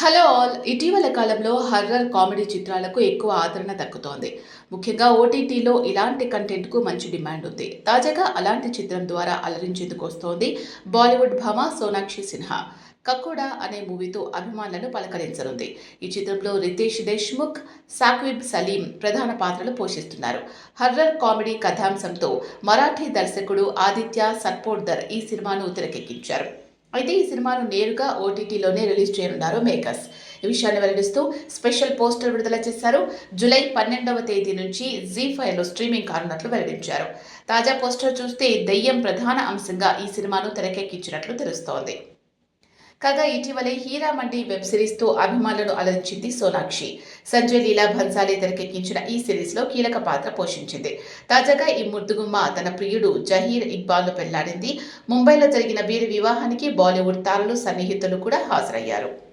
Hello all. ఇటీవల కాలంలో horror comedy చిత్రాలకు ఎక్కువ ఆదరణ దక్కుతోంది. ముఖ్యంగా ఓటీటీలో ఇలాంటి కంటెంట్కు మంచి డిమాండ్ ఉంది. తాజాగా అలాంటి చిత్రం ద్వారా అలరించేందుకు వస్తోంది బాలీవుడ్ భామ సోనాక్షి సిన్హా. కక్కుడా అనే మూవీతో అభిమానులను పలకరించనుంది. ఈ చిత్రంలో రితేష్ దేశ్ముఖ్ సాక్విబ్ సలీం ప్రధాన పాత్రలు పోషిస్తున్నారు. హర్రర్ కామెడీ కథాంశంతో మరాఠీ దర్శకుడు ఆదిత్య సర్పోర్దర్ ఈ సినిమాను తెరకెక్కించారు. అయితే ఈ సినిమాను నేరుగా ఓటీటీలోనే రిలీజ్ చేయనున్నారు మేకర్స్. ఈ విషయాన్ని వెల్లడిస్తూ స్పెషల్ పోస్టర్ విడుదల చేశారు. జూలై పన్నెండవ తేదీ నుంచి జీ ఫైవ్లో స్ట్రీమింగ్ కానున్నట్లు వెల్లడించారు. తాజా పోస్టర్ చూస్తే దెయ్యం ప్రధాన అంశంగా ఈ సినిమాను తెరకెక్కించినట్లు తెలుస్తోంది. కాగా ఇటీవలే హీరా మండి వెబ్ సిరీస్తో అభిమానులను అలరించింది సోనాక్షి. సంజయ్ లీలా భన్సాలి తెరకెక్కించిన ఈ సిరీస్లో కీలక పాత్ర పోషించింది. తాజాగా ఈ ముద్దుగుమ్మ తన ప్రియుడు జహీర్ ఇక్బాల్ను పెళ్ళాడింది. ముంబైలో జరిగిన వీరి వివాహానికి బాలీవుడ్ తారలు సన్నిహితులు కూడా హాజరయ్యారు.